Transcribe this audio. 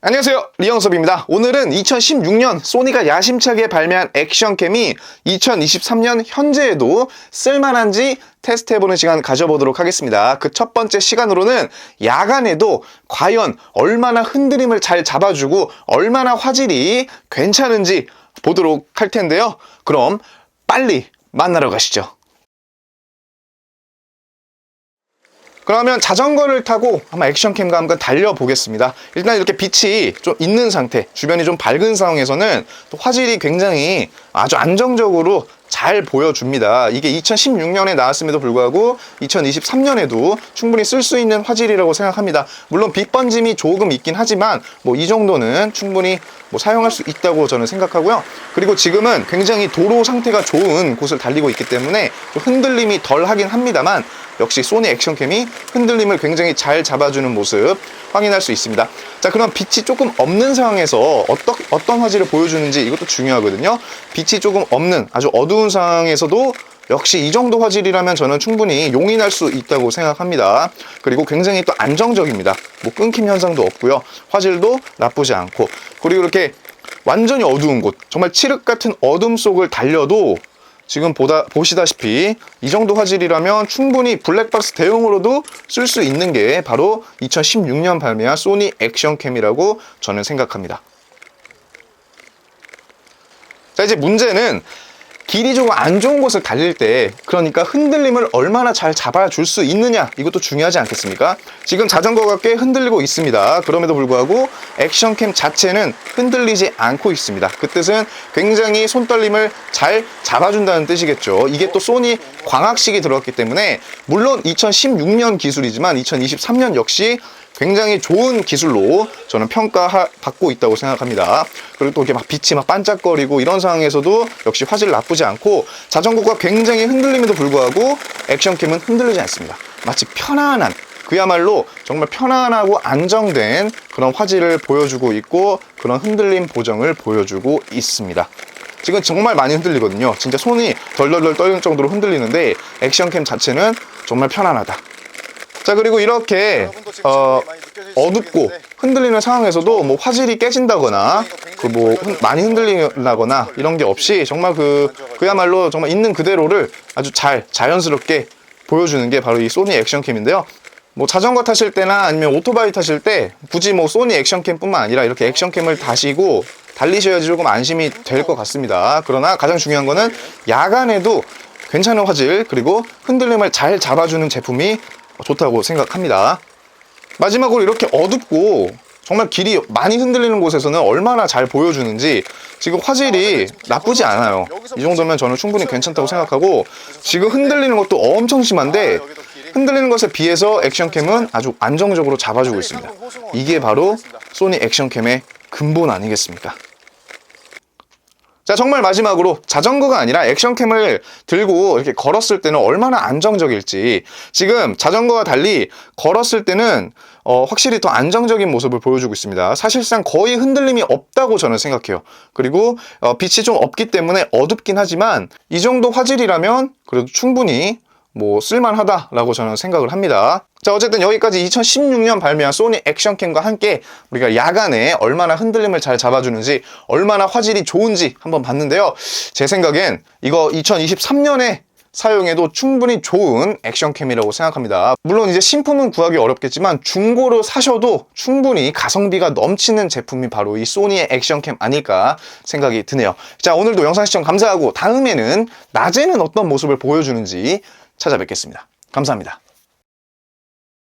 안녕하세요. 리영섭입니다. 오늘은 2016년 소니가 야심차게 발매한 액션캠이 2023년 현재에도 쓸만한지 테스트해보는 시간 가져보도록 하겠습니다. 그 첫 번째 시간으로는 야간에도 과연 얼마나 흔들림을 잘 잡아주고 얼마나 화질이 괜찮은지 보도록 할 텐데요. 그럼 빨리 만나러 가시죠 그러면 자전거를 타고 한번 액션캠과 한번 달려보겠습니다. 일단 이렇게 빛이 좀 있는 상태, 주변이 좀 밝은 상황에서는 또 화질이 굉장히 아주 안정적으로 잘 보여줍니다. 이게 2016년에 나왔음에도 불구하고 2023년에도 충분히 쓸 수 있는 화질이라고 생각합니다. 물론 빛 번짐이 조금 있긴 하지만 뭐 이 정도는 충분히 뭐 사용할 수 있다고 저는 생각하고요. 그리고 지금은 굉장히 도로 상태가 좋은 곳을 달리고 있기 때문에 좀 흔들림이 덜 하긴 합니다만 역시 소니 액션캠이 흔들림을 굉장히 잘 잡아주는 모습 확인할 수 있습니다. 자, 그럼 빛이 조금 없는 상황에서 어떤, 어떤 화질을 보여주는지 이것도 중요하거든요. 빛이 조금 없는 아주 어두운 상황에서도 역시 이 정도 화질이라면 저는 충분히 용인할 수 있다고 생각합니다. 그리고 굉장히 또 안정적입니다. 뭐 끊김 현상도 없고요. 화질도 나쁘지 않고. 그리고 이렇게 완전히 어두운 곳, 정말 칠흑 같은 어둠 속을 달려도 지금 보다, 보시다시피 이 정도 화질이라면 충분히 블랙박스 대용으로도 쓸 수 있는 게 바로 2016년 발매한 소니 액션캠이라고 저는 생각합니다. 자, 이제 문제는 길이 조금 안 좋은 곳을 달릴 때 그러니까 흔들림을 얼마나 잘 잡아줄 수 있느냐 이것도 중요하지 않겠습니까? 지금 자전거가 꽤 흔들리고 있습니다. 그럼에도 불구하고 액션캠 자체는 흔들리지 않고 있습니다. 그 뜻은 굉장히 손떨림을 잘 잡아준다는 뜻이겠죠. 이게 또 소니 광학식이 들어갔기 때문에 물론 2016년 기술이지만 2023년 역시 굉장히 좋은 기술로 저는 평가받고 있다고 생각합니다. 그리고 또 이렇게 막 빛이 막 반짝거리고 이런 상황에서도 역시 화질 나쁘지 않고 자전거가 굉장히 흔들림에도 불구하고 액션캠은 흔들리지 않습니다. 마치 편안한 그야말로 정말 편안하고 안정된 그런 화질을 보여주고 있고 그런 흔들림 보정을 보여주고 있습니다. 지금 정말 많이 흔들리거든요. 진짜 손이 덜덜덜 떨릴 정도로 흔들리는데 액션캠 자체는 정말 편안하다. 자 그리고 이렇게 어, 어둡고 흔들리는 상황에서도 뭐 화질이 깨진다거나 그 뭐 많이 흔들린다거나 이런 게 없이 정말 그 그야말로 정말 있는 그대로를 아주 잘 자연스럽게 보여주는 게 바로 이 소니 액션캠인데요. 뭐 자전거 타실 때나 아니면 오토바이 타실 때 굳이 뭐 소니 액션캠뿐만 아니라 이렇게 액션캠을 다시고 달리셔야지 조금 안심이 될 것 같습니다. 그러나 가장 중요한 거는 야간에도 괜찮은 화질 그리고 흔들림을 잘 잡아주는 제품이 좋다고 생각합니다. 마지막으로 이렇게 어둡고 정말 길이 많이 흔들리는 곳에서는 얼마나 잘 보여주는지 지금 화질이 나쁘지 않아요. 이 정도면 저는 충분히 괜찮다고 생각하고 지금 흔들리는 것도 엄청 심한데 흔들리는 것에 비해서 액션캠은 아주 안정적으로 잡아주고 있습니다. 이게 바로 소니 액션캠의 근본 아니겠습니까? 자, 정말 마지막으로 자전거가 아니라 액션캠을 들고 이렇게 걸었을 때는 얼마나 안정적일지. 지금 자전거와 달리 걸었을 때는 어, 확실히 더 안정적인 모습을 보여주고 있습니다. 사실상 거의 흔들림이 없다고 저는 생각해요. 그리고 어, 빛이 좀 없기 때문에 어둡긴 하지만 이 정도 화질이라면 그래도 충분히 뭐 쓸만하다라고 저는 생각을 합니다. 자 어쨌든 여기까지 2016년 발매한 소니 액션캠과 함께 우리가 야간에 얼마나 흔들림을 잘 잡아주는지 얼마나 화질이 좋은지 한번 봤는데요. 제 생각엔 이거 2023년에 사용해도 충분히 좋은 액션캠이라고 생각합니다. 물론 이제 신품은 구하기 어렵겠지만 중고로 사셔도 충분히 가성비가 넘치는 제품이 바로 이 소니의 액션캠 아닐까 생각이 드네요. 자 오늘도 영상 시청 감사하고 다음에는 낮에는 어떤 모습을 보여주는지 찾아뵙겠습니다. 감사합니다.